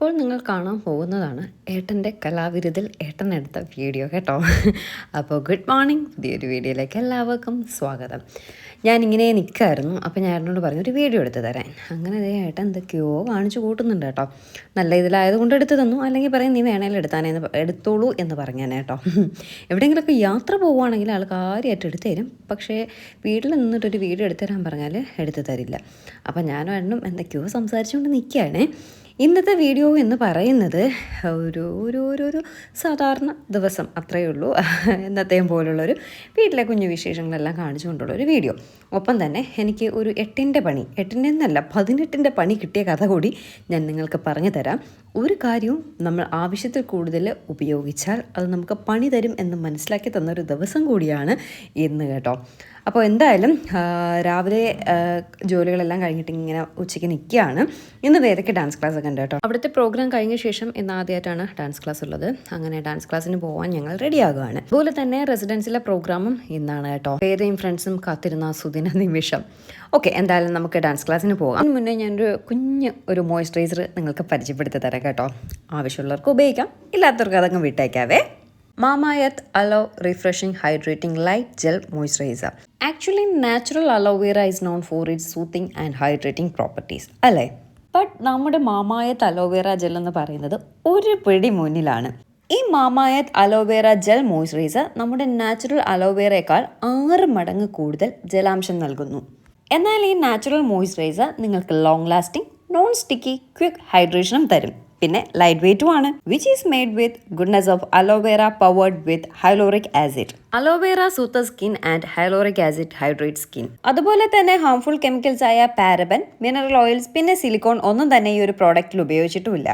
ഇപ്പോൾ നിങ്ങൾ കാണാൻ പോകുന്നതാണ് ഏട്ടന്റെ കലാവിരുതിൽ ഏട്ടൻ എടുത്ത വീഡിയോ കേട്ടോ. അപ്പോൾ ഗുഡ് മോർണിംഗ് പുതിയൊരു വീഡിയോയിലേക്ക് എല്ലാവർക്കും സ്വാഗതം. ഞാനിങ്ങനെ നിൽക്കായിരുന്നു അപ്പോൾ ഞാൻ ഏട്ടനോട് പറഞ്ഞു ഒരു വീഡിയോ എടുത്ത് തരാൻ. അങ്ങനെ അതേ ഏട്ടൻ എന്തൊക്കെയോ കാണിച്ചു കൂട്ടുന്നുണ്ട് കേട്ടോ. നല്ല ഇതിലായതുകൊണ്ട് എടുത്തു തന്നു അല്ലെങ്കിൽ പറയും നീ വേണേലും എടുത്താനേന്ന് എടുത്തോളൂ എന്ന് പറഞ്ഞാൽ കേട്ടോ. എവിടെയെങ്കിലുമൊക്കെ യാത്ര പോവുകയാണെങ്കിൽ ആൾ കാര്യമായിട്ട് എടുത്തു തരും പക്ഷേ വീട്ടിൽ നിന്നിട്ടൊരു വീഡിയോ എടുത്തു തരാൻ പറഞ്ഞാൽ എടുത്തു തരില്ല. അപ്പോൾ ഞാനും ഏട്ടനും എന്തൊക്കെയോ സംസാരിച്ചുകൊണ്ട് നിൽക്കുകയാണേ. ഇന്നത്തെ വീഡിയോ എന്ന് പറയുന്നത് ഒരു ഒരു ഒരു ഒരു സാധാരണ ദിവസം അത്രയേ ഉള്ളൂ. എന്നത്തെയും പോലുള്ളൊരു വീട്ടിലെ കുഞ്ഞു വിശേഷങ്ങളെല്ലാം കാണിച്ചുകൊണ്ടുള്ള ഒരു വീഡിയോ. ഒപ്പം തന്നെ എനിക്ക് ഒരു എട്ടിന്റെ പണി എട്ടിന്റെ എന്നല്ല പതിനെട്ടിന്റെ പണി കിട്ടിയ കഥ കൂടി ഞാൻ നിങ്ങൾക്ക് പറഞ്ഞു തരാം. ഒരു കാര്യവും നമ്മൾ ആവശ്യത്തിൽ കൂടുതൽ ഉപയോഗിച്ചാൽ അത് നമുക്ക് പണി തരും എന്ന് മനസ്സിലാക്കി തന്ന ഒരു ദിവസം കൂടിയാണ് ഇന്ന് കേട്ടോ. അപ്പോൾ എന്തായാലും രാവിലെ ജോലികളെല്ലാം കഴിഞ്ഞിട്ട് ഇങ്ങനെ ഉച്ചയ്ക്ക് നിൽക്കുകയാണ്. ഇന്ന് വേദയ്ക്ക് ഡാൻസ് ക്ലാസ് ഒക്കെ ഉണ്ട് കേട്ടോ. അവിടുത്തെ പ്രോഗ്രാം കഴിഞ്ഞ ശേഷം ഇന്ന് ആദ്യമായിട്ടാണ് ഡാൻസ് ക്ലാസ് ഉള്ളത്. അങ്ങനെ ഡാൻസ് ക്ലാസ്സിന് പോകാൻ ഞങ്ങൾ റെഡിയാകുകയാണ് അതുപോലെ തന്നെ റെസിഡൻസിലെ പ്രോഗ്രാമും ഇന്നാണ് കേട്ടോ. വേദയും ഫ്രണ്ട്സും കാത്തിരുന്ന സുദിന നിമിഷം. ഓക്കെ എന്തായാലും നമുക്ക് ഡാൻസ് ക്ലാസ്സിന് പോകാം. അതിന് മുന്നേ ഞാനൊരു കുഞ്ഞ് ഒരു മോയ്സ്ചറൈസർ നിങ്ങൾക്ക് പരിചയപ്പെടുത്തി തരാം കേട്ടോ. ആവശ്യമുള്ളവർക്ക് ഉപയോഗിക്കാം. ഇല്ലാത്തവർക്ക് അതങ്ങ് വിട്ടേക്കാവേ. Mamaearth aloe refreshing hydrating light gel moisturiser actually natural aloe vera is known for its soothing and hydrating properties അല്ലേ? ബട്ട് നമ്മുടെ മാമായത്ത് അലോവേറ ജെൽ എന്ന് പറയുന്നത് ഒരു പിടി മുന്നിലാണ്. ഈ Mamaearth aloe vera gel moisturiser നമ്മുടെ നാച്ചുറൽ അലോവേറയേക്കാൾ ആറ് മടങ്ങ് കൂടുതൽ ജലാംശം നൽകുന്നു. എന്നാൽ ഈ നാച്ചുറൽ മോയ്സ്ചറൈസർ നിങ്ങൾക്ക് long lasting non sticky quick ഹൈഡ്രേഷനും തരും. പിന്നെ ലൈറ്റ് വെയ്റ്റും ആണ് which is made with goodness of aloe vera powered with hyaluronic acid aloe vera soothe skin and hyaluronic acid hydrate skin അതുപോലെ തന്നെ ഹാംഫുൾ കെമിക്കൽസ് ആയ paraben mineral oils പിന്നെ silicone ഒന്നും തന്നെ ഈ ഒരു പ്രോഡക്റ്റിൽ ഉപയോഗിച്ചിട്ടുമില്ല.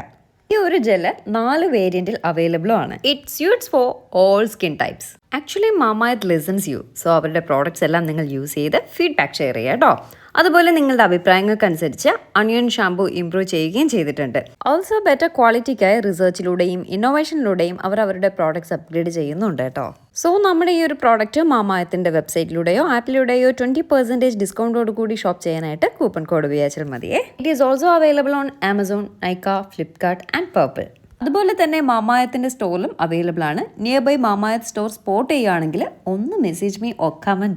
ഈ ഒരു ജെൽ നാല് വേരിയന്റിൽ അവൈലബിൾ ആണ്. It suits for all skin types actually Mamaearth listens you so അവരുടെ പ്രോഡക്ട്സ് എല്ലാം നിങ്ങൾ യൂസ് ചെയ്ത് ഫീഡ്ബാക്ക് ഷെയർ ചെയ്യാം കേട്ടോ അതുപോലെ നിങ്ങളുടെ അഭിപ്രായങ്ങൾക്കനുസരിച്ച് അണിയൻ ഷാംപൂ ഇംപ്രൂവ് ചെയ്യുകയും ചെയ്തിട്ടുണ്ട്. ഓൾസോ ബെറ്റർ ക്വാളിറ്റിക്കായി റിസർച്ചിലൂടെയും ഇന്നോവേഷനിലൂടെയും അവർ അവരുടെ പ്രോഡക്ട്സ് അപ്ഗ്രേഡ് ചെയ്യുന്നുണ്ട് കേട്ടോ. സോ നമ്മുടെ ഈ ഒരു പ്രോഡക്റ്റ് മാമായത്തിന്റെ വെബ്സൈറ്റിലൂടെയോ ആപ്പിലൂടെയോ ട്വന്റി പെർസെന്റേജ് ഡിസ്കൗണ്ടോട് കൂടി ഷോപ്പ് ചെയ്യാനായിട്ട് കൂപ്പൺ കോഡ് ഉപയോഗിച്ചാൽ മതിയേ. It is also available on Amazon Nykaa Flipkart and Purplle അതുപോലെ തന്നെ മാമായത്തിന്റെ സ്റ്റോറിലും അവൈലബിൾ ആണ്. Near by Mamaearth store spot ചെയ്യുകയാണെങ്കിൽ ഒന്ന് മെസ്സേജ് മീ ഓ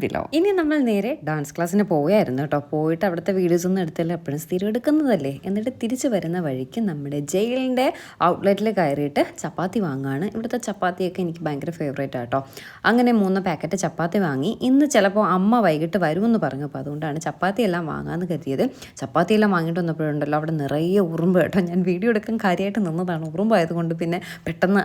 ബിലോ ഇനി നമ്മൾ നേരെ ഡാൻസ് ക്ലാസ്സിന് പോയായിരുന്നു കേട്ടോ. പോയിട്ട് അവിടുത്തെ വീഡിയോസ് ഒന്നും എടുത്തില്ല. എപ്പോഴും സ്ഥിരം എടുക്കുന്നതല്ലേ? എന്നിട്ട് തിരിച്ചു വരുന്ന വഴിക്ക് നമ്മുടെ ജയിലിന്റെ ഔട്ട്ലെറ്റിൽ കയറിയിട്ട് ചപ്പാത്തി വാങ്ങുകയാണ് ഇവിടുത്തെ ചപ്പാത്തിയൊക്കെ എനിക്ക് ഭയങ്കര ഫേവറേറ്റ് ആട്ടോ അങ്ങനെ മൂന്ന് പാക്കറ്റ് ചപ്പാത്തി വാങ്ങി. ഇന്ന് ചിലപ്പോൾ അമ്മ വൈകിട്ട് വരുമെന്ന് പറഞ്ഞു അപ്പോൾ അതുകൊണ്ടാണ് ചപ്പാത്തി എല്ലാം വാങ്ങാമെന്ന് കരുതിയത്. ചപ്പാത്തി എല്ലാം വാങ്ങിയിട്ട് വന്നപ്പോഴുണ്ടല്ലോ അവിടെ നിറയെ ഉറുമ്പ് കേട്ടോ. ഞാൻ വീഡിയോ എടുക്കാൻ കാര്യമായിട്ട് നിന്നതാണ്. ഉറുമ്പായതുകൊണ്ട് പിന്നെ പെട്ടെന്ന്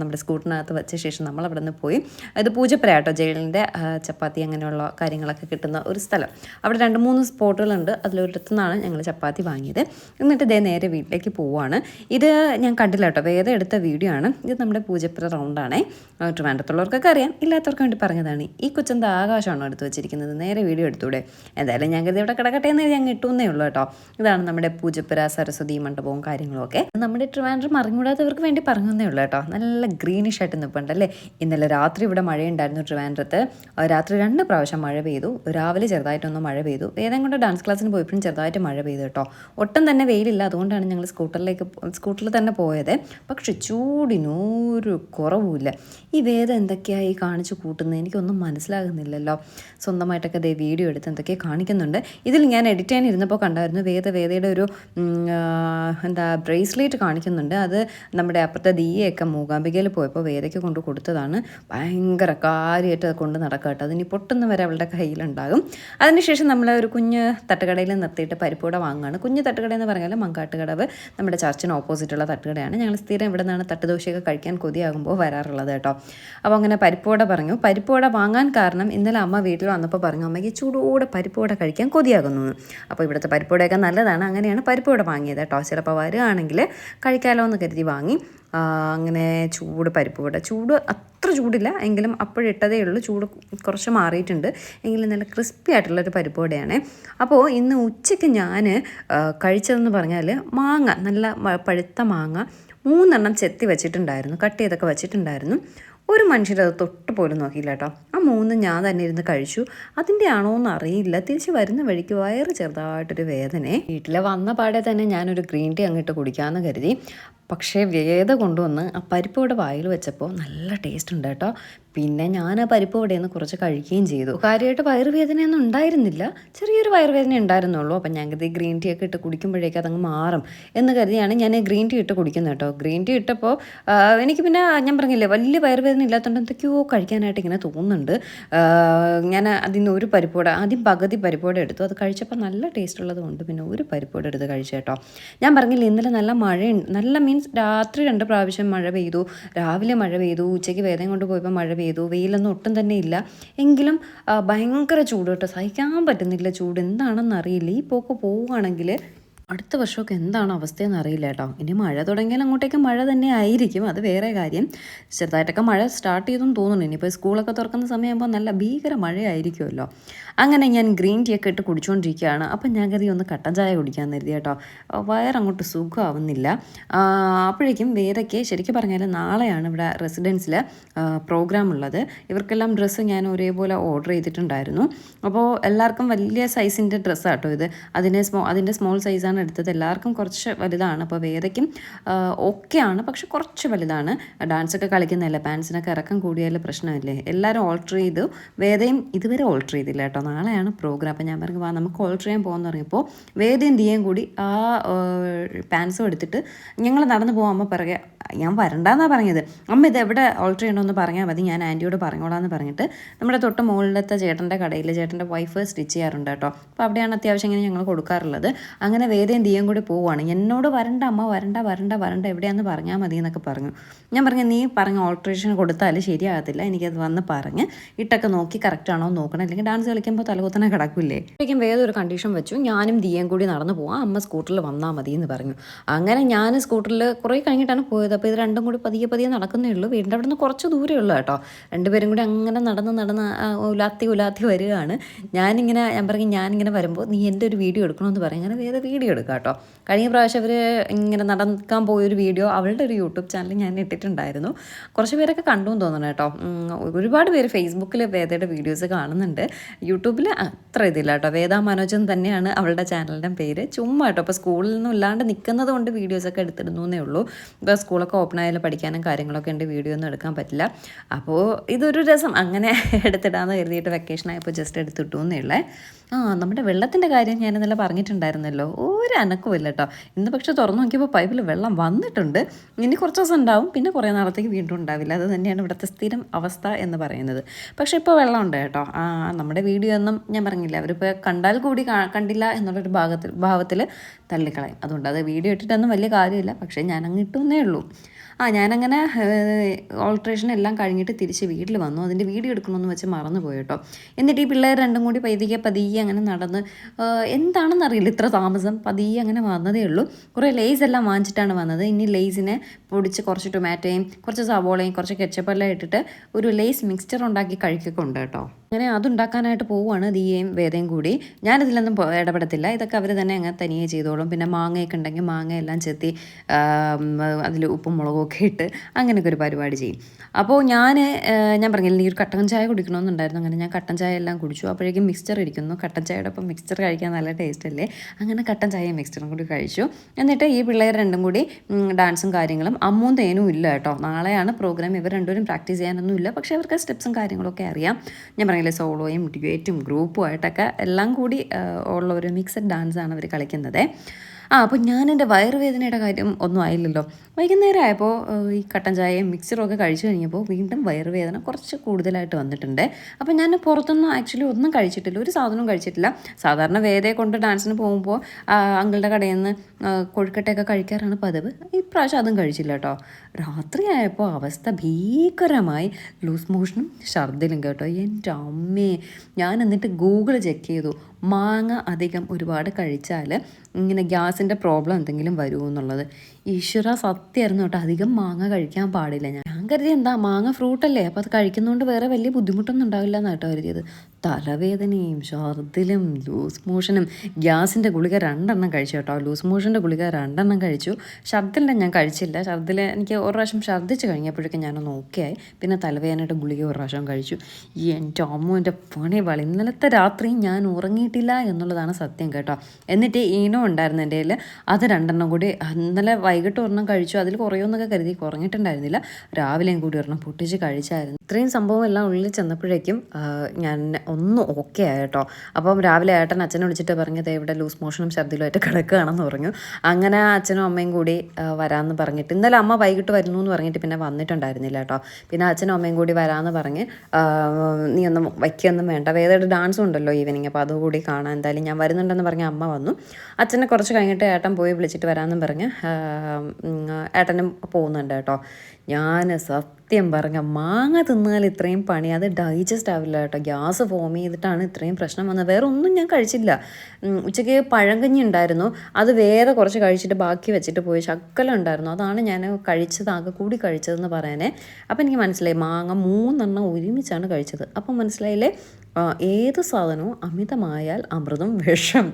നമ്മുടെ സ്കൂട്ടിനകത്ത് വെച്ച ശേഷം നമ്മൾ അവിടെ നിന്ന് പോയി. ഇത് പൂജപ്പുര കേട്ടോ ജയിലിന്റെ ചപ്പാത്തി അങ്ങനെയുള്ള കാര്യങ്ങളൊക്കെ കിട്ടുന്ന ഒരു സ്ഥലം. അവിടെ രണ്ട് മൂന്ന് സ്പോട്ടുകളുണ്ട്. അതിലൊരിടത്തു നിന്നാണ് ഞങ്ങൾ ചപ്പാത്തി വാങ്ങിയത്. എന്നിട്ട് ഇതേ നേരെ വീട്ടിലേക്ക് പോവുകയാണ് ഇത് ഞാൻ കണ്ടില്ല കേട്ടോ. വേദം എടുത്ത വീഡിയോ ആണ്. ഇത് നമ്മുടെ പൂജപ്പുര റൗണ്ടാണേ ആ, ട്രിവാൻഡ്രത്തുള്ളവർക്കൊക്കെ അറിയാം. ഇല്ലാത്തവർക്ക് വേണ്ടി പറഞ്ഞതാണ്. ഈ കൊച്ചെന്താ ആകാശമാണോ എടുത്ത് വെച്ചിരിക്കുന്നത്? നേരെ വീഡിയോ എടുത്തൂടെ? എന്തായാലും ഞങ്ങൾ ഇത് ഇവിടെ കിടക്കട്ടെ എന്ന് ഞാൻ കിട്ടുന്നേ ഉള്ളൂ കേട്ടോ. ഇതാണ് നമ്മുടെ പൂജപ്പുര സരസ്വതി മണ്ഡപവും കാര്യങ്ങളും ഒക്കെ. നമ്മുടെ ട്രിവാൻഡ്രം അറിഞ്ഞൂടാത്തവർക്ക് വേണ്ടി പറഞ്ഞതേ ഉള്ളൂ കേട്ടോ. നല്ല ഗ്രീനിഷ് ആയിട്ട് നിൽപ്പുണ്ട് അല്ലേ ഇന്നലെ രാത്രി ഇവിടെ മഴയുണ്ടായിരുന്നു ട്രിവാൻഡ്രത്ത്. രാത്രി രണ്ട് പ്രാവശ്യം മഴ പെയ്തു. രാവിലെ ചെറുതായിട്ടൊന്ന് മഴ പെയ്തു. ഏതെങ്കിലും കൊണ്ട് ഡാൻസ് ക്ലാസ്സിന് പോയപ്പോഴും ചെറുതായിട്ട് മഴ പെയ്തു കേട്ടോ. ഒട്ടും തന്നെ വെയിലില്ല. അതുകൊണ്ടാണ് ഞങ്ങൾ സ്കൂട്ടറിലേക്ക് സ്കൂട്ടറിൽ തന്നെ പോയത്. പക്ഷെ ചൂടിനൊരു കുറവുമില്ല. ഈ വേദം എന്തൊക്കെയായി കാണിച്ചു കൂട്ടുന്നത്? എനിക്കൊന്നും മനസ്സിലാകുന്നില്ലല്ലോ. സ്വന്തമായിട്ടൊക്കെ ദേ വീഡിയോ എടുത്ത് എന്തൊക്കെയോ കാണിക്കുന്നുണ്ട്. ഇതിൽ ഞാൻ എഡിറ്റ് ചെയ്യാൻ ഇരുന്നപ്പോൾ കണ്ടായിരുന്നു വേദ വേദയുടെ ഒരു എന്താ ബ്രേസ്ലെറ്റ് കാണിക്കുന്നുണ്ട്. അത് നമ്മുടെ അപ്പുറത്തെ ദീയൊക്കെ മൂകാംബികയിൽ പോയപ്പോൾ വേദയ്ക്ക് കൊണ്ട് കൊടുത്തതാണ് ഭയങ്കര കാര്യമായിട്ട് കൊണ്ട് നടക്കുക കേട്ടോ. അതിനി പൊട്ടുന്ന വരെ അവളുടെ കയ്യിലുണ്ടാകും. അതിനുശേഷം നമ്മൾ ഒരു കുഞ്ഞ് തട്ടുകടയിൽ നിർത്തിയിട്ട് പരിപ്പൂടെ വാങ്ങുകയാണ്. കുഞ്ഞ് തട്ടുകട എന്ന് പറഞ്ഞാൽ മങ്കാട്ടുകടവ് നമ്മുടെ ചർച്ചിന് ഓപ്പോസിറ്റുള്ള തട്ടുകടയാണ്. ഞങ്ങൾ സ്ഥിരം ഇവിടെ നിന്നാണ് തട്ടുദോശയൊക്കെ കഴിക്കാൻ കൊതിയാകുമ്പോൾ വരാറുള്ളത് കേട്ടോ. അപ്പോൾ അങ്ങനെ പരിപ്പൂടെ പറഞ്ഞു. പരിപ്പൂടെ വാങ്ങാൻ കാരണം ഇന്നലെ അമ്മ വീട്ടിൽ വന്നപ്പോൾ പറഞ്ഞു അമ്മയ്ക്ക് ചൂടോടെ പരിപ്പൂടെ കഴിക്കാൻ കൊതിയാകുന്നു അപ്പോൾ ഇവിടുത്തെ പരിപ്പൂടെയൊക്കെ നല്ലതാണ്. അങ്ങനെയാണ് പരിപ്പൂടെ വാങ്ങിയത് കേട്ടോ. ചിലപ്പോൾ വരികയാണെങ്കിൽ കഴിക്കാമല്ലോ എന്ന് കരുതി വാങ്ങി. അങ്ങനെ ചൂട് പരിപ്പ് വട. ചൂട് അത്ര ചൂടില്ല. എങ്കിലും അപ്പോഴിട്ടതേ ഉള്ളൂ. ചൂട് കുറച്ച് മാറിയിട്ടുണ്ട്. എങ്കിലും നല്ല ക്രിസ്പി ആയിട്ടുള്ളൊരു പരിപ്പുവടയാണ് അപ്പോൾ ഇന്ന് ഉച്ചയ്ക്ക് ഞാൻ കഴിച്ചതെന്ന് പറഞ്ഞാൽ മാങ്ങ നല്ല പഴുത്ത മാങ്ങ മൂന്നെണ്ണം ചെത്തി വെച്ചിട്ടുണ്ടായിരുന്നു. കട്ട് ചെയ്തൊക്കെ വെച്ചിട്ടുണ്ടായിരുന്നു. ഒരു മനുഷ്യരത് തൊട്ട് പോലും നോക്കിയില്ല കേട്ടോ. ആ മൂന്ന് ഞാൻ തന്നെ ഇരുന്ന് കഴിച്ചു. അതിന്റെ ആണോ എന്ന് അറിയില്ല. തിരിച്ച് വരുന്ന വഴിക്ക് വയറ് ചെറുതായിട്ടൊരു വേദനയെ വീട്ടിൽ വന്ന പാടെ തന്നെ ഞാനൊരു ഗ്രീൻ ടീ അങ്ങിട്ട് കുടിക്കാമെന്ന് കരുതി. പക്ഷേ വേദ കൊണ്ടുവന്ന് ആ പരിപ്പ് ഇവിടെ വായിൽ വെച്ചപ്പോൾ നല്ല ടേസ്റ്റ് ഉണ്ട് കേട്ടോ. പിന്നെ ഞാൻ ആ പരിപ്പ് ഇവിടെ നിന്ന് കുറച്ച് കഴിക്കുകയും ചെയ്തു. കാര്യമായിട്ട് വയറുവേദനയൊന്നും ഉണ്ടായിരുന്നില്ല. ചെറിയൊരു വയറുവേദന ഉണ്ടായിരുന്നുള്ളൂ. അപ്പം ഞങ്ങൾക്ക് ഈ ഗ്രീൻ ടീ ഒക്കെ ഇട്ട് കുടിക്കുമ്പോഴേക്കും അതങ്ങ് മാറും എന്ന് കരുതിയാണ് ഞാൻ ഗ്രീൻ ടീ ഇട്ട് കുടിക്കുന്നത് കേട്ടോ. ഗ്രീൻ ടീ ഇട്ടപ്പോൾ എനിക്ക് പിന്നെ ഞാൻ പറഞ്ഞില്ലേ വലിയ വയറുവേദന ഇല്ലാത്തതുകൊണ്ട് എന്തൊക്കെയോ കഴിക്കാനായിട്ട് ഇങ്ങനെ തോന്നുന്നുണ്ട്. ഞാൻ അതിൽ നിന്ന് ഒരു പരിപ്പോടെ ആദ്യം പകുതി പരിപ്പോടെ എടുത്തു. അത് കഴിച്ചപ്പോൾ നല്ല ടേസ്റ്റ് ഉള്ളതുകൊണ്ട് പിന്നെ ഒരു പരിപ്പോടെ എടുത്ത് കഴിച്ചു കേട്ടോ. ഞാൻ പറഞ്ഞില്ല ഇന്നലെ നല്ല മഴ നല്ല മീൻസ് രാത്രി രണ്ട് പ്രാവശ്യം മഴ പെയ്തു. രാവിലെ മഴ പെയ്തു. ഉച്ചയ്ക്ക് വേദം കൊണ്ട് പോയപ്പോൾ മഴ പെയ്തു. വെയിലൊന്നും ഒട്ടും തന്നെ ഇല്ല. എങ്കിലും ഭയങ്കര ചൂട് കേട്ടോ. സഹിക്കാൻ പറ്റുന്നില്ല ചൂട്. എന്താണെന്ന് അറിയില്ല ഈ പോക്ക് പോവുകയാണെങ്കിൽ അടുത്ത വർഷമൊക്കെ എന്താണ് അവസ്ഥയെന്ന് അറിയില്ല കേട്ടോ. ഇനി മഴ തുടങ്ങിയാൽ അങ്ങോട്ടേക്ക് മഴ തന്നെ ആയിരിക്കും. അത് വേറെ കാര്യം. ചെറുതായിട്ടൊക്കെ മഴ സ്റ്റാർട്ട് ചെയ്തെന്ന് തോന്നുന്നു. ഇനിയിപ്പോൾ സ്കൂളൊക്കെ തുറക്കുന്ന സമയമാകുമ്പോൾ നല്ല ഭീകര മഴയായിരിക്കുമല്ലോ. അങ്ങനെ ഞാൻ ഗ്രീൻ ടീ ഒക്കെ ഇട്ട് കുടിച്ചുകൊണ്ടിരിക്കുകയാണ് അപ്പം ഞാൻ കരുതി ഒന്ന് കട്ടൻ ചായ കുടിക്കാൻ കരുതി കേട്ടോ. വയറങ്ങോട്ട് സുഖമാവുന്നില്ല. അപ്പോഴേക്കും വേദയ്ക്ക് ശരിക്കും പറഞ്ഞാൽ നാളെയാണ് ഇവിടെ റെസിഡൻസിൽ പ്രോഗ്രാം ഉള്ളത്. ഇവർക്കെല്ലാം ഡ്രസ്സ് ഞാൻ ഒരേപോലെ ഓർഡർ ചെയ്തിട്ടുണ്ടായിരുന്നു. അപ്പോൾ എല്ലാവർക്കും വലിയ സൈസിന്റെ ഡ്രസ്സാണ് കേട്ടോ ഇത്. അതിന്റെ സ്മോ അതിന്റെ സ്മോൾ സൈസാണ് എടുത്തത്. എല്ലാവർക്കും കുറച്ച് വലുതാണ്. അപ്പോൾ വേദയ്ക്കും ഓക്കെയാണ് പക്ഷെ കുറച്ച് വലുതാണ്. ഡാൻസൊക്കെ കളിക്കുന്നതല്ലേ? പാൻസിനൊക്കെ ഇറക്കം കൂടിയാലും പ്രശ്നമില്ലേ? എല്ലാവരും ഓൾട്ടർ ചെയ്തു. വേദയും ഇതുവരെ ഓൾട്ടർ ചെയ്തില്ല കേട്ടോ. നാളെയാണ് പ്രോഗ്രാം അപ്പോൾ ഞാൻ പറഞ്ഞു വാ നമുക്ക് ഓൾട്ടർ ചെയ്യാൻ പോകുന്ന പറഞ്ഞപ്പോൾ വേദയും ദിയയും കൂടി ആ പാൻസും എടുത്തിട്ട് ഞങ്ങൾ നടന്നു പോകാൻ അമ്മ പറയുക ഞാൻ വരണ്ടെന്നാണ് പറഞ്ഞത്. അമ്മ ഇത് എവിടെ ഓൾട്ടർ ചെയ്യണമെന്ന് പറഞ്ഞാൽ മതി. ഞാൻ ആന്റിയോട് പറഞ്ഞോളാന്ന് പറഞ്ഞിട്ട് നമ്മുടെ തൊട്ട് മുകളിലത്തെ ചേട്ടന്റെ കടയിൽ ചേട്ടന്റെ വൈഫ് സ്റ്റിച്ച് ചെയ്യാറുണ്ട് കേട്ടോ. അപ്പോൾ അവിടെയാണ് അത്യാവശ്യം ഇങ്ങനെ ഞങ്ങൾ കൊടുക്കാറുള്ളത്. അങ്ങനെ വേദയും ദിയയും കൂടി പോവുകയാണ് എന്നോട് വരണ്ട അമ്മ വരണ്ട വരണ്ട വരണ്ട എവിടെയാന്ന് പറഞ്ഞാൽ മതി എന്നൊക്കെ പറഞ്ഞു. ഞാൻ പറഞ്ഞു നീ പറഞ്ഞ ഓൾട്രേഷൻ കൊടുത്താൽ ശരിയാകത്തില്ല. എനിക്കത് വന്ന് പറഞ്ഞ് ഇട്ടൊക്കെ നോക്കി കറക്റ്റ് ആണോ നോക്കണം. അല്ലെങ്കിൽ ഡാൻസ് കളിക്കുമ്പോൾ തലകുത്തനെ കിടക്കില്ലേ? അപ്പോഴേക്കും വേറെ ഒരു കണ്ടീഷൻ വെച്ചു. ഞാനും ദിയയും കൂടി നടന്നു പോവാം. അമ്മ സ്കൂട്ടറിൽ വന്നാൽ മതി എന്ന് പറഞ്ഞു. അങ്ങനെ ഞാൻ സ്കൂട്ടറിൽ കുറേ കഴിഞ്ഞിട്ടാണ് പോയത്. അപ്പോൾ ഇത് രണ്ടും കൂടി പതിയെ പതിയെ നടക്കുന്നേ ഉള്ളൂ. വീടിന്റെ അവിടെ നിന്ന് കുറച്ച് ദൂരേ ഉള്ളൂ കേട്ടോ. രണ്ടുപേരും കൂടി അങ്ങനെ നടന്ന് നടന്ന് ഉലാത്തി ഉലാത്തി വരികയാണ്. ഞാനിങ്ങനെ ഞാൻ പറഞ്ഞു ഞാനിങ്ങനെ വരുമ്പോൾ നീ എന്റെ ഒരു വീഡിയോ എടുക്കണമെന്ന് പറയും. അങ്ങനെ വേറെ വീഡിയോ എടുക്കാം കേട്ടോ. കഴിഞ്ഞ പ്രാവശ്യം അവർ ഇങ്ങനെ നടക്കാൻ പോയൊരു വീഡിയോ അവളുടെ ഒരു യൂട്യൂബ് ചാനൽ ഞാൻ ഇട്ടിട്ടുണ്ടായിരുന്നു. കുറച്ച് പേരൊക്കെ കണ്ടു എന്ന് തോന്നണം കേട്ടോ. ഒരുപാട് പേര് ഫേസ്ബുക്കിൽ വേദയുടെ വീഡിയോസ് കാണുന്നുണ്ട്. യൂട്യൂബിൽ അത്ര ഇതില്ല കേട്ടോ. വേദ മനോജൻ തന്നെയാണ് അവളുടെ ചാനലിന്റെ പേര്. ചുമ്മാ കേട്ടോ. അപ്പോൾ സ്കൂളിൽ നിന്നും ഇല്ലാണ്ട് നിൽക്കുന്നത് കൊണ്ട് വീഡിയോസൊക്കെ എടുത്തിടുന്നു എന്നേ ഉള്ളൂ. ഇപ്പോൾ സ്കൂളൊക്കെ ഓപ്പൺ ആയാലും പഠിക്കാനും കാര്യങ്ങളൊക്കെ ഉണ്ട്. വീഡിയോ ഒന്നും എടുക്കാൻ പറ്റില്ല. അപ്പോൾ ഇതൊരു രസം. അങ്ങനെ എടുത്തിടാന്ന് കരുതിയിട്ട് വെക്കേഷൻ ആയപ്പോൾ ജസ്റ്റ് എടുത്തിട്ടു എന്നേ ഉള്ളേ. ആ നമ്മുടെ വെള്ളത്തിന്റെ കാര്യം ഞാൻ പറഞ്ഞിട്ടുണ്ടായിരുന്നല്ലോ. ഒരു അനക്കമില്ല കേട്ടോ ഇന്ന് പക്ഷെ തുറന്നു നോക്കിയപ്പോൾ പൈപ്പിൽ വെള്ളം വന്നിട്ടുണ്ട്. ഇനി കുറച്ച് ദിവസം ഉണ്ടാവും. പിന്നെ കുറേ നാളത്തേക്ക് വീണ്ടും ഉണ്ടാവില്ല. അത് തന്നെയാണ് ഇവിടുത്തെ സ്ഥിരം അവസ്ഥ എന്ന് പറയുന്നത്. പക്ഷേ ഇപ്പോൾ വെള്ളമുണ്ട് കേട്ടോ. ആ നമ്മുടെ വീഡിയോ ഒന്നും ഞാൻ പറഞ്ഞില്ല. അവരിപ്പോൾ കണ്ടാൽ കൂടി കണ്ടില്ല എന്നുള്ളൊരു ഭാഗത്തിൽ ഭാവത്തിൽ തള്ളിക്കളയും. അതുകൊണ്ട് അത് വീഡിയോ ഇട്ടിട്ടൊന്നും വലിയ കാര്യമില്ല. പക്ഷേ ഞാൻ അങ്ങ് ഇട്ടുന്നേ ഉള്ളൂ. ആ ഞാനങ്ങനെ ഓൾട്രേഷൻ എല്ലാം കഴിഞ്ഞിട്ട് തിരിച്ച് വീട്ടിൽ വന്നു. അതിന്റെ വീഡിയോ എടുക്കണമെന്ന് വെച്ച് മറന്നു പോയി കേട്ടോ. എന്നിട്ട് ഈ പിള്ളേർ രണ്ടും കൂടി പതിയെ പതിയെ അങ്ങനെ നടന്ന് എന്താണെന്നറിയില്ല ഇത്ര താമസം. പതിയെ അങ്ങനെ വന്നതേ ഉള്ളൂ. കുറേ ലേസ് എല്ലാം വാങ്ങിച്ചിട്ടാണ് വന്നത്. ഇനി ലേസിനെ പൊടിച്ച് കുറച്ച് ടൊമാറ്റോയും കുറച്ച് സവോളയും കുറച്ച് കെച്ചപ്പെല്ലാം ഇട്ടിട്ട് ഒരു ലേസ് മിക്സ്ചർ ഉണ്ടാക്കി കഴിക്കൊക്കെ ഉണ്ട് കേട്ടോ. അങ്ങനെ അതുണ്ടാക്കാനായിട്ട് പോവുകയാണ് ദിയയും വേദയും കൂടി. ഞാനിതിലൊന്നും ഇടപെടത്തില്ല. ഇതൊക്കെ അവർ തന്നെ അങ്ങനെ തനിയെ ചെയ്തോളും. പിന്നെ മാങ്ങയൊക്കെ ഉണ്ടെങ്കിൽ മാങ്ങയെല്ലാം ചെത്തി അതിൽ ഉപ്പും മുളകും ഒക്കെ ഇട്ട് അങ്ങനെയൊക്കെ ഒരു പരിപാടി ചെയ്യും. അപ്പോൾ ഞാൻ ഞാൻ പറഞ്ഞില്ല ഈ ഒരു കട്ടൻ ചായ കുടിക്കണമെന്നുണ്ടായിരുന്നു. അങ്ങനെ ഞാൻ കട്ടൻ ചായ എല്ലാം കുടിച്ചു. അപ്പോഴേക്കും മിക്സ്ചർ ഇരിക്കുന്നു. കട്ടൻ ചായയുടെ ഒപ്പം മിക്സ്ചർ കഴിക്കാൻ നല്ല ടേസ്റ്റ് അല്ലേ? അങ്ങനെ കട്ടൻ ചായയും മിക്സ്ചറും കൂടി കഴിച്ചു. എന്നിട്ട് ഈ പിള്ളേർ രണ്ടും കൂടി ഡാൻസും കാര്യങ്ങളും അമ്മും തേനും ഇല്ല കേട്ടോ. നാളെയാണ് പ്രോഗ്രാം ഇവർ രണ്ടുപേരും പ്രാക്ടീസ് ചെയ്യാനൊന്നും ഇല്ല. പക്ഷേ അവർക്ക് സ്റ്റെപ്സും കാര്യങ്ങളൊക്കെ അറിയാം. ഞാൻ പറഞ്ഞില്ലേ സോളോയും ഡ്യുവേറ്റും ഗ്രൂപ്പും ആയിട്ടൊക്കെ എല്ലാം കൂടി ഉള്ള ഒരു മിക്സഡ് ഡാൻസാണ് അവർ കളിക്കുന്നത്. ആ അപ്പോൾ ഞാൻ എന്റെ വയറുവേദനയുടെ കാര്യം ഒന്നും ആയില്ലല്ലോ. വൈകുന്നേരം ആയപ്പോൾ ഈ കട്ടൻ ചായയും മിക്സറും ഒക്കെ കഴിച്ചു കഴിഞ്ഞപ്പോൾ വീണ്ടും വയറുവേദന കുറച്ച് കൂടുതലായിട്ട് വന്നിട്ടുണ്ട്. അപ്പോൾ ഞാൻ പുറത്തൊന്നും ആക്ച്വലി ഒന്നും കഴിച്ചിട്ടില്ല. ഒരു സാധനവും കഴിച്ചിട്ടില്ല. സാധാരണ വേദയെ കൊണ്ട് ഡാൻസിന് പോകുമ്പോൾ അങ്കളുടെ കടയിൽ നിന്ന് കൊഴുക്കട്ടയൊക്കെ കഴിക്കാറാണ് പതിവ്. ഇപ്രാവശ്യം അതും കഴിച്ചില്ല കേട്ടോ. രാത്രിയായപ്പോൾ അവസ്ഥ ഭീകരമായി. ലൂസ് മോഷനും ഛർദിലും കേട്ടോ. എന്റെ അമ്മേ. ഞാൻ എന്നിട്ട് ഗൂഗിൾ ചെക്ക് ചെയ്തു. മാങ്ങ അധികം ഒരുപാട് കഴിച്ചാൽ ഇങ്ങനെ ഗ്യാസിന്റെ പ്രോബ്ലം എന്തെങ്കിലും വരുമോ എന്നുള്ളത്. ഈശ്വര സത്യമായിരുന്നു കേട്ടോ. അധികം മാങ്ങ കഴിക്കാൻ പാടില്ല ഞാൻ. ഞാൻ കരുതി എന്താ മാങ്ങ ഫ്രൂട്ടല്ലേ? അപ്പോൾ അത് കഴിക്കുന്നതുകൊണ്ട് വേറെ വലിയ ബുദ്ധിമുട്ടൊന്നും ഉണ്ടാവില്ല എന്നാട്ടോ കരുതിയത്. തലവേദനയും ഛർദിലും ലൂസ് മോഷനും. ഗ്യാസിന്റെ ഗുളിക രണ്ടെണ്ണം കഴിച്ചു കേട്ടോ. ലൂസ് മോഷന്റെ ഗുളിക രണ്ടെണ്ണം കഴിച്ചു. ഛർദിലിന്റെ ഞാൻ കഴിച്ചില്ല. ഛർദിൽ എനിക്ക് ഒരു പ്രാവശ്യം ഛർദ്ദിച്ച് കഴിഞ്ഞപ്പോഴേക്കും ഞാനൊന്ന് ഓക്കെ ആയി പിന്നെ തലവേദനയുടെ ഗുളിക ഒരു പ്രാവശ്യം കഴിച്ചു. ഈ എന്റെ അമ്മുവിന്റെ പണി വളി ഇന്നലത്തെ രാത്രി ഞാൻ ഉറങ്ങിയിട്ടില്ല എന്നുള്ളതാണ് സത്യം കേട്ടോ. എന്നിട്ട് ഈനോ ഉണ്ടായിരുന്നു എന്റെ കയ്യിൽ അത് രണ്ടെണ്ണം കൂടി ഇന്നലെ വൈകിട്ട് ഒരെണ്ണം കഴിച്ചു. അതിൽ കുറയുമെന്നൊക്കെ കരുതി കുറഞ്ഞിട്ടുണ്ടായിരുന്നില്ല. രാവിലെയും കൂടി ഒരെണ്ണം പൊട്ടിച്ച് കഴിച്ചായിരുന്നു. ഇത്രയും സംഭവം എല്ലാം ഉള്ളിൽ ചെന്നപ്പോഴേക്കും ഞാൻ ഒന്ന് ഓക്കെ ആയിട്ടോ. അപ്പം രാവിലെ ഏട്ടൻ അച്ഛനെ വിളിച്ചിട്ട് പറഞ്ഞത് ഇവിടെ ലൂസ് മോഷനും ശബ്ദിലുമായിട്ട് കിടക്കുകയാണെന്ന് പറഞ്ഞു. അങ്ങനെ അച്ഛനും അമ്മയും കൂടി വരാമെന്ന് പറഞ്ഞിട്ട് ഇന്നലെ അമ്മ വൈകിട്ട് വരുന്നു എന്ന് പറഞ്ഞിട്ട് പിന്നെ വന്നിട്ടുണ്ടായിരുന്നില്ല കേട്ടോ. പിന്നെ അച്ഛനും അമ്മയും കൂടി വരാമെന്ന് പറഞ്ഞ് നീ ഒന്നും വയ്ക്കൊന്നും വേണ്ട. വേദയുടെ ഡാൻസും ഉണ്ടല്ലോ ഈവനിങ് അപ്പോൾ അതുകൂടി കാണാൻ എന്തായാലും ഞാൻ വരുന്നുണ്ടെന്ന് പറഞ്ഞ് അമ്മ വന്നു. അച്ഛനെ കുറച്ച് കഴിഞ്ഞിട്ട് ഏട്ടൻ പോയി വിളിച്ചിട്ട് വരാമെന്നും പറഞ്ഞ് ഏട്ടനും പോകുന്നുണ്ട് കേട്ടോ. ഞാൻ സത്യം പറഞ്ഞ മാങ്ങ തിന്നാൽ ഇത്രയും പണി അത് ഡൈജസ്റ്റ് ആവില്ല കേട്ടോ. ഗ്യാസ് ഫോം ചെയ്തിട്ടാണ് ഇത്രയും പ്രശ്നം വന്നത്. വേറെ ഒന്നും ഞാൻ കഴിച്ചില്ല. ഉച്ചയ്ക്ക് പഴങ്കഞ്ഞി ഉണ്ടായിരുന്നു. അത് വേറെ കുറച്ച് കഴിച്ചിട്ട് ബാക്കി വെച്ചിട്ട് പോയി ശക്കല ഉണ്ടായിരുന്നു. അതാണ് ഞാൻ കഴിച്ചത് ആകെ കൂടി കഴിച്ചതെന്ന് പറയാനേ. അപ്പം എനിക്ക് മനസ്സിലായി മാങ്ങ മൂന്നെണ്ണം ഒരുമിച്ചാണ് കഴിച്ചത്. അപ്പം മനസ്സിലായില്ലേ? ഏത് സാധനവും അമിതമായാൽ അമൃതം വിഷം.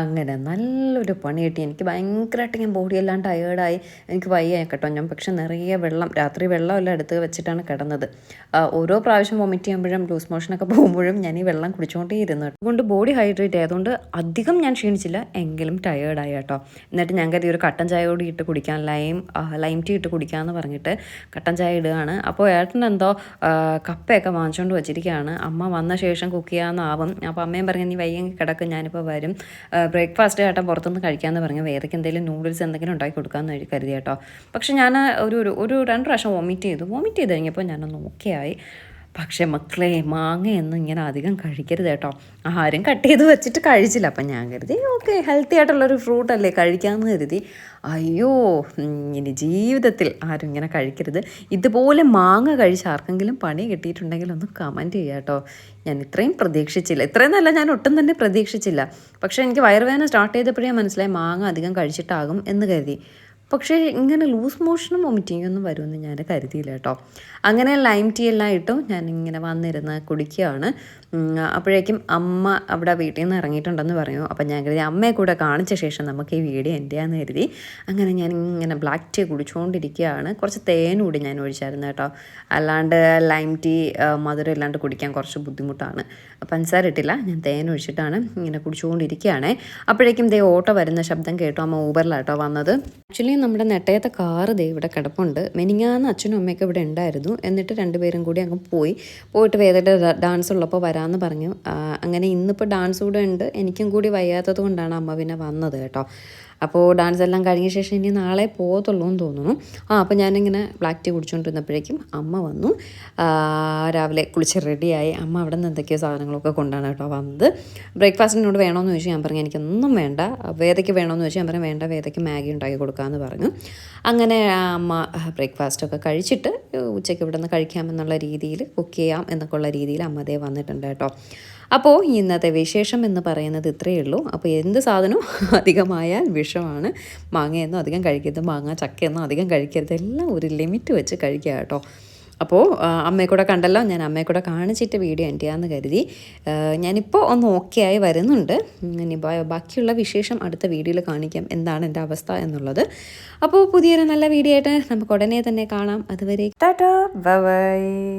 അങ്ങനെ നല്ലൊരു പണി കിട്ടി. എനിക്ക് ഭയങ്കരമായിട്ട് ഞാൻ ബോഡിയെല്ലാം ടയേർഡായി എനിക്ക് വയ്യ കേട്ടോ. ഞാൻ പക്ഷെ നിറയെ വെള്ളം രാത്രി വെള്ളമെല്ലാം എടുത്ത് വെച്ചിട്ടാണ് കിടന്നത്. ഓരോ പ്രാവശ്യം വൊമിറ്റ് ചെയ്യുമ്പോഴും ലൂസ് മോഷനൊക്കെ പോകുമ്പോഴും ഞാൻ ഈ വെള്ളം കുടിച്ചുകൊണ്ടേ ഇരുന്നു അതുകൊണ്ട് ബോഡി ഹൈഡ്രേറ്റ് ആയതുകൊണ്ട് അധികം ഞാൻ ക്ഷീണിച്ചില്ല. എങ്കിലും ടയേർഡായി കേട്ടോ. എന്നിട്ട് ഞാൻ കരുതി ഒരു കട്ടൻ ചായ കൂടി ഇട്ട് കുടിക്കാൻ ലൈം ലൈം ടീ ഇട്ട് കുടിക്കാമെന്ന് പറഞ്ഞിട്ട് കട്ടൻ ചായ ഇടുകയാണ്. അപ്പോൾ ഏട്ടൻ എന്തോ കപ്പയൊക്കെ വാങ്ങിച്ചുകൊണ്ട് വെച്ചിരിക്കുകയാണ്. അമ്മ വന്ന ശേഷം കുക്ക് ചെയ്യാമെന്നാവും അപ്പോൾ അമ്മയും പറഞ്ഞു നീ വയ്യെങ്കിൽ കിടക്കും ഞാനിപ്പോൾ വരും. ബ്രേക്ക്ഫാസ്റ്റ് ഏട്ടൻ പുറത്തുനിന്ന് കഴിക്കാമെന്ന് പറഞ്ഞു. വേറെക്ക് എന്തെങ്കിലും നൂഡിൽസ് എന്തെങ്കിലും ഉണ്ടാക്കി കൊടുക്കാമെന്ന് കരുതി കേട്ടോ. പക്ഷേ ഞാൻ ഒരു ഒരു രണ്ട് പ്രാവശ്യം വോമിറ്റ് ചെയ്തു. വോമിറ്റ് ചെയ്ത് കഴിഞ്ഞപ്പോൾ ഞാനൊന്ന് ഓക്കെ ആയി പക്ഷേ മക്കളെ മാങ്ങയൊന്നും ഇങ്ങനെ അധികം കഴിക്കരുത് കേട്ടോ. ആരും കട്ട് ചെയ്ത് വെച്ചിട്ട് കഴിച്ചില്ല. അപ്പം ഞാൻ കരുതി ഓക്കെ ഹെൽത്തി ആയിട്ടുള്ളൊരു ഫ്രൂട്ടല്ലേ കഴിക്കാമെന്ന് കരുതി. അയ്യോ ഇനി ജീവിതത്തിൽ ആരും ഇങ്ങനെ കഴിക്കരുത്. ഇതുപോലെ മാങ്ങ കഴിച്ച് ആർക്കെങ്കിലും പണി കിട്ടിയിട്ടുണ്ടെങ്കിൽ ഒന്ന് കമന്റ് ചെയ്യുക കേട്ടോ. ഞാൻ ഇത്രയും പ്രതീക്ഷിച്ചില്ല. ഇത്രയും നല്ല ഞാൻ ഒട്ടും തന്നെ പ്രതീക്ഷിച്ചില്ല. പക്ഷേ എനിക്ക് വയറുവേദന സ്റ്റാർട്ട് ചെയ്തപ്പോഴേ മനസ്സിലായി മാങ്ങ അധികം കഴിച്ചിട്ടാകും എന്ന് കരുതി. പക്ഷേ ഇങ്ങനെ ലൂസ് മോഷനും വൊമിറ്റിംഗ് ഒന്നും വരുമെന്ന് ഞാൻ കരുതിയില്ല കേട്ടോ. അങ്ങനെ ലൈം ടീ എല്ലാം ഇട്ടു. ഞാൻ ഇങ്ങനെ വന്നിരുന്ന് കുടിക്കുകയാണ്. അപ്പോഴേക്കും അമ്മ അവിടെ വീട്ടിൽ നിന്ന് ഇറങ്ങിയിട്ടുണ്ടെന്ന് പറഞ്ഞു അപ്പം ഞാൻ കരുതി അമ്മയെ കൂടെ കാണിച്ച ശേഷം നമുക്ക് ഈ വീഡിയോ എന്റെ ആണെന്ന് കരുതി. അങ്ങനെ ഞാൻ ഇങ്ങനെ ബ്ലാക്ക് ടീ കുടിച്ചുകൊണ്ടിരിക്കുകയാണ് കുറച്ച് തേൻ കൂടി ഞാൻ ഒഴിച്ചായിരുന്നു കേട്ടോ. അല്ലാണ്ട് ലൈം ടീ മധുരം ഇല്ലാണ്ട് കുടിക്കാൻ കുറച്ച് ബുദ്ധിമുട്ടാണ്. പഞ്ചസാര ഇട്ടില്ല ഞാൻ തേൻ ഒഴിച്ചിട്ടാണ് ഇങ്ങനെ കുടിച്ചുകൊണ്ടിരിക്കുകയാണ് അപ്പോഴേക്കും ദേ ഓട്ടോ വരുന്ന ശബ്ദം കേട്ടോ അമ്മ ഊബറിലാട്ടോ വന്നത്. ആക്ച്വലി നമ്മുടെ നെട്ടയത്തെ കാറ് ദേ ഇവിടെ കിടപ്പുണ്ട്. മെനിങ്ങാന്ന് അച്ഛനും അമ്മയൊക്കെ ഇവിടെ ഉണ്ടായിരുന്നു. എന്നിട്ട് രണ്ടുപേരും കൂടി അങ്ങ് പോയി. പോയിട്ട് വേദയുടെ ഡാൻസ് ഉള്ളപ്പോൾ വരാമെന്ന് പറഞ്ഞു. അങ്ങനെ ഇന്നിപ്പോൾ ഡാൻസ് കൂടെ ഉണ്ട്. എനിക്കും കൂടി വയ്യാത്തത് കൊണ്ടാണ് അമ്മ പിന്നെ വന്നത് കേട്ടോ. അപ്പോൾ ഡാൻസ് എല്ലാം കഴിഞ്ഞ ശേഷം ഇനി നാളെ പോകത്തുള്ളൂ എന്ന് തോന്നുന്നു. ആ അപ്പോൾ ഞാനിങ്ങനെ ബ്ലാക്ക് ടീ കുടിച്ചുകൊണ്ടിരുന്നപ്പോഴേക്കും അമ്മ വന്നു. രാവിലെ കുളിച്ച് റെഡിയായി അമ്മ അവിടെ നിന്ന് എന്തൊക്കെയോ സാധനങ്ങളൊക്കെ കൊണ്ടാണ് കേട്ടോ വന്നത്. ബ്രേക്ക്ഫാസ്റ്റിനോട് വേണമെന്ന് ചോദിച്ചു. ഞാൻ പറഞ്ഞു എനിക്കൊന്നും വേണ്ട. വേദയ്ക്ക് വേണമെന്ന് ചോദിച്ചാൽ ഞാൻ പറഞ്ഞു വേണ്ട വേദയ്ക്ക് മാഗി ഉണ്ടാക്കി കൊടുക്കാമെന്ന് പറഞ്ഞു. അങ്ങനെ അമ്മ ബ്രേക്ക്ഫാസ്റ്റൊക്കെ കഴിച്ചിട്ട് ഉച്ചയ്ക്ക് ഇവിടെ നിന്ന് കഴിക്കാമെന്നുള്ള രീതിയിൽ കുക്ക് ചെയ്യാം എന്നൊക്കെയുള്ള രീതിയിൽ അമ്മ അതേ വന്നിട്ടുണ്ട് കേട്ടോ. അപ്പോൾ ഇന്നത്തെ വിശേഷം എന്ന് പറയുന്നത് ഇത്രയേ ഉള്ളൂ. അപ്പോൾ എന്ത് സാധനവും അധികമായാൽ വിഷമാണ്. മാങ്ങയൊന്നും അധികം കഴിക്കരുത്. മാങ്ങ ചക്കയൊന്നും അധികം കഴിക്കരുത്. എല്ലാം ഒരു ലിമിറ്റ് വെച്ച് കഴിക്കുക കേട്ടോ. അപ്പോൾ അമ്മയെ കൂടെ കണ്ടല്ലോ. ഞാൻ അമ്മയെ കൂടെ കാണിച്ചിട്ട് വീഡിയോ എന്റെ ആന്ന് കരുതി. ഞാനിപ്പോൾ ഒന്ന് ഓക്കെ ആയി വരുന്നുണ്ട്. ഇനി ബാക്കിയുള്ള വിശേഷം അടുത്ത വീഡിയോയിൽ കാണിക്കാം. എന്താണ് എന്റെ അവസ്ഥ എന്നുള്ളത്. അപ്പോൾ പുതിയൊരു നല്ല വീഡിയോ ആയിട്ട് നമുക്ക് ഉടനെ തന്നെ കാണാം. അതുവരെ ടാറ്റാ. ബൈ.